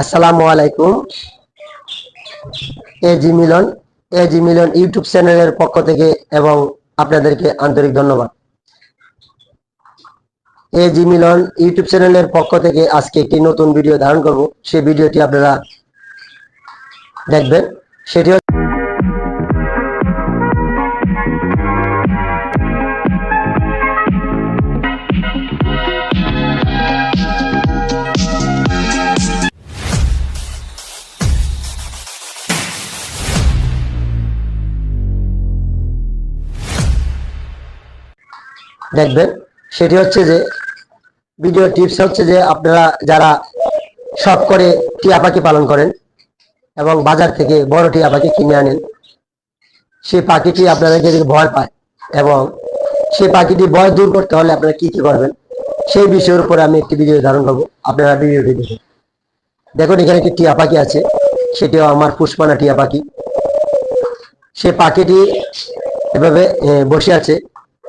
আসসালামু আলাইকুম। এ জি মিলন এ জি মিলন ইউটিউব চ্যানেলের পক্ষ থেকে এবং আপনাদেরকে আন্তরিক ধন্যবাদ। এ জি মিলন ইউটিউব চ্যানেলের পক্ষ থেকে আজকে একটি নতুন ভিডিও ধারণ করব। সেই ভিডিওটি আপনারা দেখবেন। সেটি দেখবেন, সেটি হচ্ছে যে ভিডিও টিপস হচ্ছে যে আপনারা যারা শখ করে টিয়া পাখি পালন করেন এবং বাজার থেকে বড় টিয়া পাখি কিনে আনেন সেই পাখিটি আপনাদেরকে যদি ভয় পায় এবং সেই পাখিটি ভয় দূর করতে হলে আপনারা কি কি করবেন, সেই বিষয়ের উপরে আমি একটি ভিডিও ধারণ করব। আপনারা ভিডিওটি দেখুন। দেখুন, এখানে একটি টিয়া পাখি আছে, সেটিও আমার পুষ্পানা টিয়া পাখি। সে পাখিটি এভাবে বসে আছে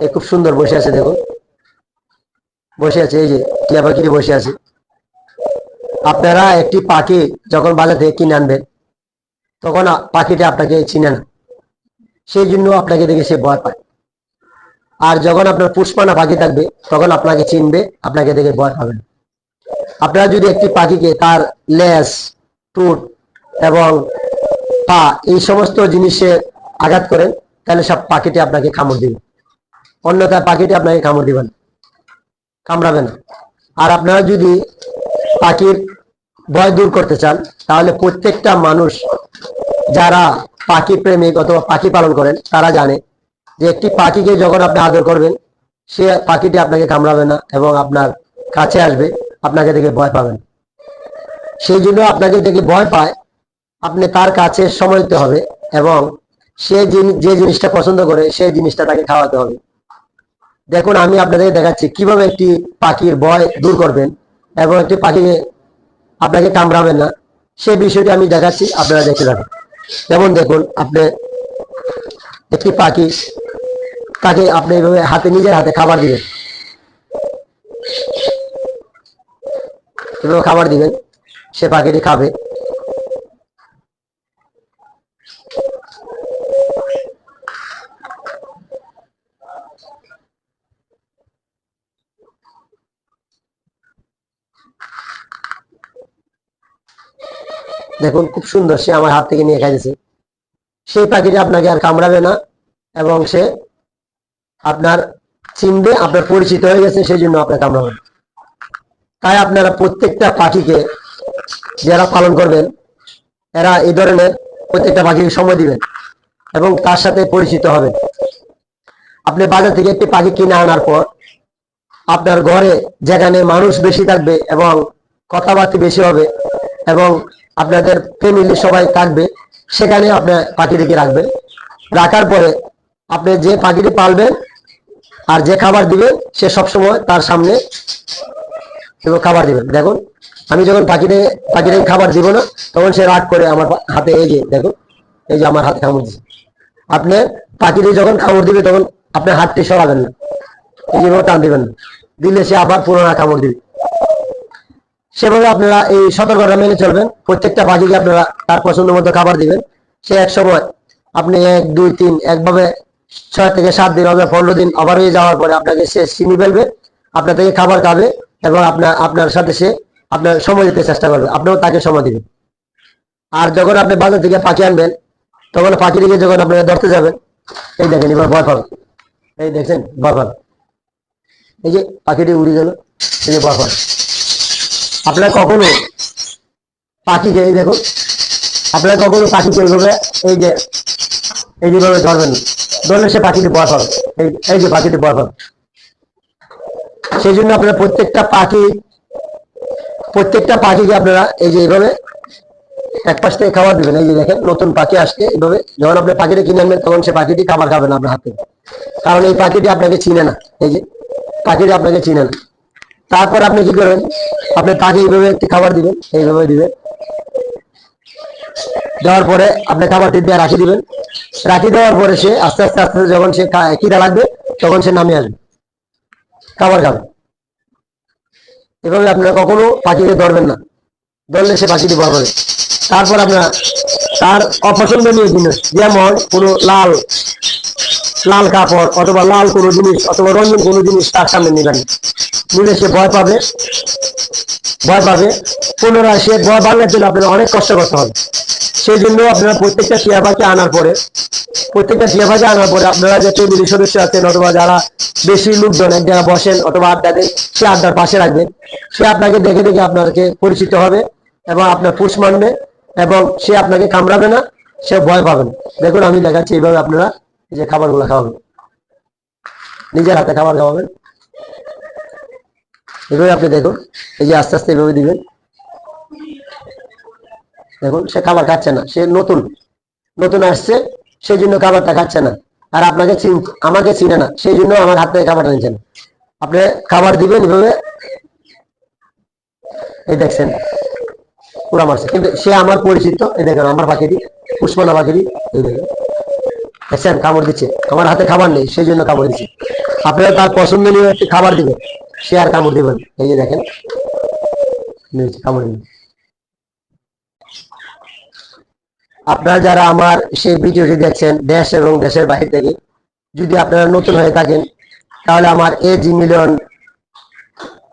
এই খুব সুন্দর বসে আছে দেখুন বসে আছে, এই যে, টিয়া পাখিটি বসে আছে। আপনারা একটি পাখি যখন বাজার থেকে কিনে আনবেন, তখন পাখিটা আপনাকে চিনে না। সেই জন্য আপনাকে দেখে সে ভয় পায়। আর যখন আপনার পুষ্পানা পাখি থাকবে, তখন আপনাকে চিনবে, আপনাকে দেখে ভয় পাবে না। আপনারা যদি একটি পাখিকে তার লেস টুট এবং পা এই সমস্ত জিনিসে আঘাত করেন, তাহলে সব পাখিটি আপনাকে কামড় দিবে। অন্যথায় পাখিটি আপনাকে কামড় দিবে না। কামড়াবে না। আর আপনারা যদি পাখির ভয় দূর করতে চান, তাহলে প্রত্যেকটা মানুষ যারা পাখি প্রেমিক অথবা পাখি পালন করেন, তারা জানে যে একটি পাখিকে যখন আপনি আদর করবেন, সে পাখিটি আপনাকে কামড়াবে না এবং আপনার কাছে আসবে, আপনাকে দেখে ভয় পাবেন সেই জন্য আপনাকে দেখে ভয় পায়, আপনি তার কাছে সময় দিতে হবে এবং সে যে জিনিসটা পছন্দ করে, সেই জিনিসটা তাকে খাওয়াতে হবে। দেখুন, আমি আপনাদের দেখাচ্ছি কীভাবে একটি পাখির ভয় দূর করবেন এবং একটি পাখিকে আপনাকে কামড়াবেন না। সেই বিষয়টি আমি দেখাচ্ছি, আপনারা দেখে থাকুন যেমন দেখুন, আপনি একটি পাখি, তাকে আপনি এইভাবে হাতে, নিজের হাতে খাবার দিবেন। এভাবে খাবার দিবেন, সে পাখিটি খাবে। দেখুন, খুব সুন্দর, সে আমার হাত থেকে নিয়ে খাইছে সেই পাখিটি আপনাকে আর কামড়াবে না, এবং সে আপনার চিনবে, আপনার পরিচিত হয়ে গেছে, সেই জন্য আপনার কামড়াবে তাই আপনারা প্রত্যেকটা পাখিকে যারা পালন করবেন, এরা এই ধরনের প্রত্যেকটা পাখিকে সময় দিবেন, এবং তার সাথে পরিচিত হবেন। আপনি বাজার থেকে একটি পাখি কিনে আনার পর, আপনার ঘরে যেখানে মানুষ বেশি থাকবে এবং কথাবার্তা বেশি হবে, এবং আপনাদের ফ্যামিলি সবাই থাকবে, সেখানে আপনার পাখিটিকে রাখবেন। রাখার পরে আপনি যে পাখিটি পালবেন আর যে খাবার দিবেন, সে সবসময় তার সামনে খাবার দিবেন। দেখুন, আমি যখন পাখিতে পাখিটাকে খাবার দিব না, তখন সে রাগ করে আমার হাতে এই যে, দেখুন, এই যে আমার হাতে কামড় দিচ্ছে আপনি পাখিটি যখন কামড় দিবে, তখন আপনার হাতটি সরাবেন না, এই টান দিবেন না। দিলে সে আবার পুনরায় কামড় দিবে। সেভাবে আপনারা এই সতর্কতা মেনে চলবেন। প্রত্যেকটা পাখিকে আপনারা তার পছন্দ মতো খাবার দিবেন। সে এক সময় আপনি এক, দুই, তিন, একভাবে ছয় থেকে সাত দিন হবে পনেরো দিন ওভার হয়ে যাওয়ার পরে আপনাকে সে চিনি ফেলবে, আপনার থেকে খাবার খাবে এবং আপনার আপনার সাথে সে আপনার সময় দিতে চেষ্টা করবে। আপনিও তাকে সময় দিবেন। আর যখন আপনি বাজার থেকে পাখি আনবেন, তখন পাখিটিকে যখন আপনারা ধরতে যাবেন, এই দেখেন এবার ভয় পাবেন। এই দেখছেন ভয় পাবেন। এই যে পাখিটি উড়ে গেল, এই যে ভয় আপনারা কখনো পাখিকে এই দেখুন, আপনারা কখনো পাখিকে এইভাবে, এই যে, এই যেভাবে ধরবেন, ধরলে সে পাখিটি ভয় পাবে এই যে পাখিটি ভয় পাবে সেই জন্য আপনারা প্রত্যেকটা পাখি, প্রত্যেকটা পাখিকে আপনারা এই যে এইভাবে এক পাশ থেকে খাবার দিবেন। এই যে দেখেন, নতুন পাখি আসছে, এইভাবে যখন আপনি পাখিটি কিনে আনবেন, তখন সে পাখিটি খাবার খাবে না আপনার হাতে। কারণ এই পাখিটি আপনাকে চিনে না। এই যে, পাখিটি আপনাকে চিনে না। তারপর আপনি কি করবেন আপনি তাকে এইভাবে একটি খাবার দিবেন, এইভাবে দিবেন। দেওয়ার পরে আপনি খাবারটি দিয়ে রাখি দিবেন। রাখি দেওয়ার পরে সে আস্তে আস্তে আস্তে যখন সে খিদা লাগবে, তখন সে নামে আসবে। খাবার খাবে। এভাবে আপনারা কখনো পাখিকে ধরবেন না। ধরলে সে পাখিটি ভয় পাবে তারপর আপনার তার অপছন্দনীয় জিনিস, যেমন কোনো লাল লাল কাপড় অথবা লাল কোনো জিনিস অথবা রঙিন কোনো জিনিস তার সামনে নেবেন। নিলে সে ভয় পাবে। ভয় পাবে। পুনরায় সে ভয় ভাঙার জন্য আপনার অনেক কষ্ট করতে হবে। সেই জন্য আপনারা প্রত্যেকটা টিয়া পাখি আনার পরে, প্রত্যেকটা টিয়া পাখি আনার পরে আপনারা যে ফ্যামিলি সদস্য আছেন অথবা যারা বেশি লোকজন এক জায়গায় বসেন অথবা আড্ডা দেন, সে আড্ডার পাশে রাখবেন। সে আপনাকে দেখে দেখে আপনাকে পরিচিত হবে এবং আপনার পুষ মানবে এবং সে আপনাকে কামড়াবে না, সে ভয় পাবে না। দেখুন, আমি দেখাচ্ছি এইভাবে আপনারা এই যে খাবারগুলো খাওয়াবেন নিজের হাতে খাবার খাওয়াবেন। এভাবে আপনি দেখুন, এই যে আস্তে আস্তে এভাবে দিবেন। দেখুন, সে খাবার খাচ্ছে না, সে নতুন নতুন আসছে, সেই জন্য খাবারটা খাচ্ছে না। আর আপনাকে আমাকে চিনে না, সেই জন্য আমার হাত থেকে খাবারটা নিচ্ছেন আপনি খাবার দিবেন এভাবে। এই দেখছেন, পুরা মারছে। কিন্তু সে আমার পরিচিত, এই দেখেন, আমার পাখিটি, পুষ্পনা পাখিটি, এই দেখেন। দেখছেন কামড় দিচ্ছে। আমার হাতে খাবার নেই, সেই জন্য কামড় দিচ্ছে। আপনারা তার পছন্দ নিয়ে একটি খাবার দিবেন। সে আর কামড় দিবেন এই যে দেখেন। কামড় আপনারা যারা আমার সেই ভিডিওটি দেখছেন, দেশ এবং দেশের বাহির থেকে, যদি আপনারা নতুন হয়ে থাকেন, তাহলে আমার এ জি মিলিয়ন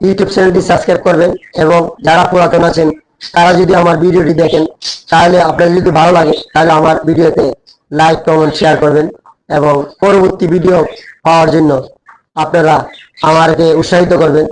ইউটিউব চ্যানেলটি সাবস্ক্রাইব করবেন এবং যারা পুরাতন আছেন, তারা যদি আমার ভিডিওটি দেখেন, তাহলে আপনার যদি ভালো লাগে, তাহলে আমার ভিডিওতে লাইক কমেন্ট শেয়ার করবেন এবং পরবর্তী ভিডিও পাওয়ার জন্য আপনারা আমাকে উৎসাহিত করবেন।